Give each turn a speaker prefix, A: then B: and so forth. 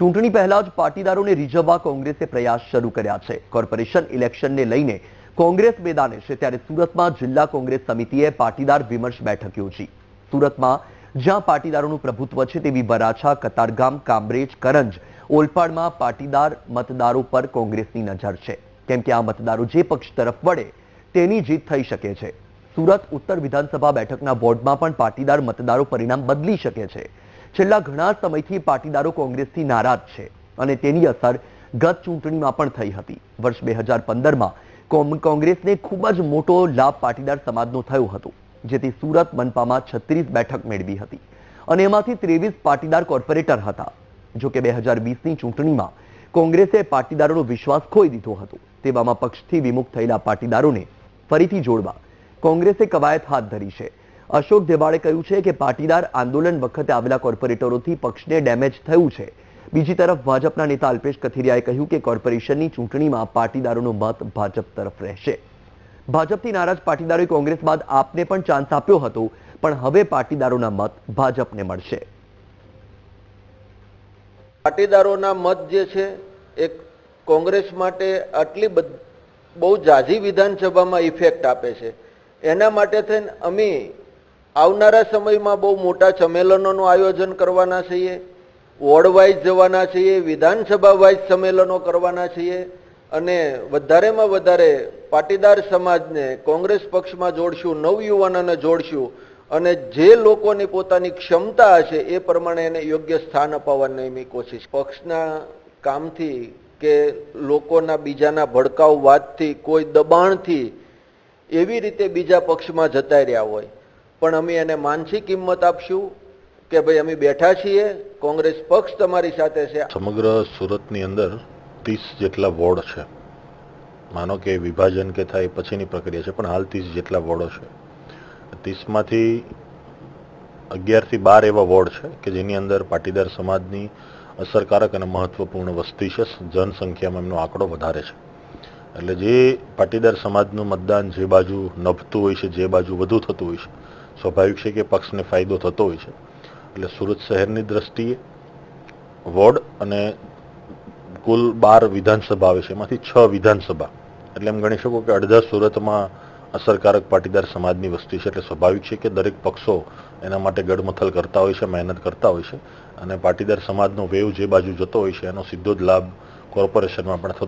A: ચૂંટણી પહેલા જ પાટીદારોને રીઝવવા કોંગ્રેસે પ્રયાસ શરૂ કર્યા છે. કોર્પોરેશન ઇલેક્શનને લઈને કોંગ્રેસ મેદાને છે ત્યારે સુરતમાં જિલ્લા કોંગ્રેસ સમિતિએ પાટીદાર વિમર્શ બેઠક યોજી સુરતમાં જ્યાં પાટીદારોનું પ્રભુત્વ છે તેવી વરાછા, કતારગામ, કામરેજ, કરંજ, ઓલપાડમાં પાટીદાર મતદારો પર કોંગ્રેસની નજર છે. કેમ કે આ મતદારો જે પક્ષ તરફ વળે તેની જીત થઈ શકે છે. સુરત ઉત્તર વિધાનસભા બેઠકના વોર્ડમાં પણ પાટીદાર મતદારો પરિણામ બદલી શકે છે. છેલ્લા ઘણા સમયથી પાટીદારો કોંગ્રેસથી નારાજ છે અને તેની અસર ગત ચૂંટણીમાં પણ થઈ હતી. વર્ષ બે હજાર પંદરમાં કોંગ્રેસને ખૂબ જ મોટો લાભ પાટીદાર સમાજનો થયો હતો, જેથી સુરત મનપામાં છત્રીસ બેઠક મેળવી હતી અને એમાંથી ત્રેવીસ પાટીદાર કોર્પોરેટર હતા. જો કે બે હજાર વીસની ચૂંટણીમાં કોંગ્રેસે પાટીદારોનો વિશ્વાસ ખોઈ દીધો હતો, તેવામાં પક્ષથી વિમુખ થયેલા પાટીદારોને ફરીથી જોડવા કોંગ્રેસે કવાયત હાથ ધરી છે. અશોક દેવાળે કહ્યું છે કે પાટીદાર આંદોલન વખતે આવેલા કોર્પોરેટરોથી પક્ષને ડેમેજ થયું છે. બીજી તરફ ભાજપના નેતા અલ્પેશ કથિરિયાએ કહ્યું કે કોર્પોરેશનની ચૂંટણીમાં પાટીદારોનો મત ભાજપ તરફ રહેશે. ભાજપથી નારાજ પાટીદારોએ કોંગ્રેસ બાદ આપને પણ ચાન્સ આપ્યો હતો, પણ હવે પાટીદારોના મત ભાજપને મળશે.
B: પાટીદારોના મત જે છે, એ કોંગ્રેસ માટે આટલી બહુ જાજી વિધાનસભામાં ઇફેક્ટ આપે છે. એના માટે થઈને અમે આવનારા સમયમાં બહુ મોટા સંમેલનોનું આયોજન કરવાના છીએ, વોર્ડ વાઇઝ જવાના છીએ, વિધાનસભા વાઇઝ સંમેલનો કરવાના છીએ અને વધારેમાં વધારે પાટીદાર સમાજને કોંગ્રેસ પક્ષમાં જોડશું નવયુવાનોને જોડશું અને જે લોકોની પોતાની ક્ષમતા હશે એ પ્રમાણે એને યોગ્ય સ્થાન અપાવવાની અમે કોશિશ. પક્ષના કામથી કે લોકોના બીજાના ભડકાઉ વાતથી, કોઈ દબાણથી એવી રીતે બીજા પક્ષમાં જતા રહ્યા હોય. પણ અમે એને માનસિક કિંમત આપશું કે ભાઈ અમે બેઠા છીએ, કોંગ્રેસ પક્ષ તમારી સાથે છે.
C: સમગ્ર સુરતની અંદર ત્રીસ જેટલા વોર્ડ છે. માનો કે વિભાજન કે થાય પછીની પ્રક્રિયા છે, પણ હાલ ત્રીસ જેટલા વોર્ડો છે. ત્રીસમાંથી અગિયારથી બાર એવા વોર્ડ છે કે જેની અંદર પાટીદાર સમાજની અસરકારક અને મહત્વપૂર્ણ વસ્તી છે, જનસંખ્યામાં એમનો આંકડો વધારે છે. એટલે જે પાટીદાર સમાજનું મતદાન જે બાજુ નભતું હોય છે, જે બાજુ વધુ થતું હોય છે સ્વાભાવિક છે કે પક્ષને ફાયદો થતો હોય છે. એટલે સુરત શહેરની દ્રષ્ટિએ વોર્ડ અને કુલ બાર વિધાનસભા આવે છે. એમાંથી છ વિધાનસભા. એટલે એમ ગણી શકો કે અડધા સુરતમાં અસરકારક પાટીદાર સમાજની વસ્તી છે. એટલે સ્વાભાવિક છે કે દરેક પક્ષો એના માટે ગડમથલ કરતા હોય છે, મહેનત કરતા હોય છે. અને પાટીદાર સમાજનો વેવ જે બાજુ જતો હોય છે, એનો સીધો જ લાભ કોર્પોરેશનમાં પણ થતો